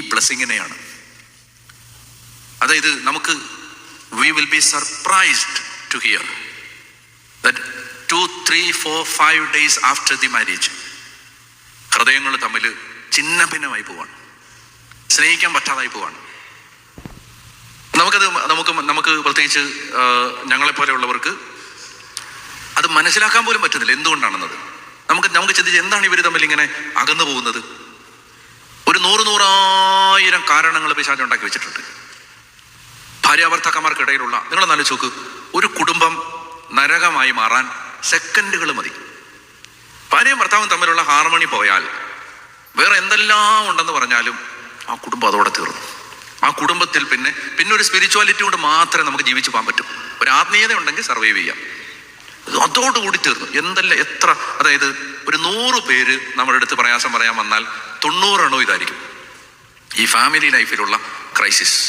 ബ്ലെസ്സിങ്ങിനെയാണ് അതായത് നമുക്ക് we will be surprised to hear that two three four five days after the marriage ഹൃദയങ്ങൾ തമ്മിൽ ചിന്ന ഭിന്നമായി പോവാണ്. സ്നേഹിക്കാൻ പറ്റാതായി പോവാണ്. നമുക്കത് നമുക്ക് നമുക്ക് പ്രത്യേകിച്ച് ഞങ്ങളെ പോലെയുള്ളവർക്ക് അത് മനസ്സിലാക്കാൻ പോലും പറ്റുന്നില്ല എന്തുകൊണ്ടാണെന്നത്. നമുക്ക് നമുക്ക് ചിന്തിച്ച് എന്താണ് ഇവർ തമ്മിൽ ഇങ്ങനെ അകന്നു പോകുന്നത്? ഒരു നൂറ് നൂറായിരം കാരണങ്ങൾ പിശാജ് ഉണ്ടാക്കി വെച്ചിട്ടുണ്ട്. ഭാര്യാഭർത്താക്കന്മാർക്കിടയിലുള്ള നിങ്ങൾ നല്ല ചോക്ക് ഒരു കുടുംബം നരകമായി മാറാൻ സെക്കൻഡുകൾ മതി. ഭാര്യയും ഭർത്താവും തമ്മിലുള്ള ഹാർമണി പോയാൽ വേറെ എന്തെല്ലാം ഉണ്ടെന്ന് പറഞ്ഞാലും ആ കുടുംബം അതോടെ തീർന്നു. ആ കുടുംബത്തിൽ പിന്നെ പിന്നെ ഒരു സ്പിരിച്വാലിറ്റി കൊണ്ട് മാത്രമേ നമുക്ക് ജീവിച്ചു പോകാൻ പറ്റൂ. ഒരു ആത്മീയത ഉണ്ടെങ്കിൽ സർവൈവ് ചെയ്യാം. അതോടുകൂടി തീർന്നു. എന്തല്ല എത്ര അതായത് ഒരു നൂറ് പേര് നമ്മുടെ അടുത്ത് പ്രയാസം പറയാൻ വന്നാൽ തൊണ്ണൂറെണ്ണോ ഇതായിരിക്കും. ഈ ഫാമിലി ലൈഫിലുള്ള ക്രൈസിസ്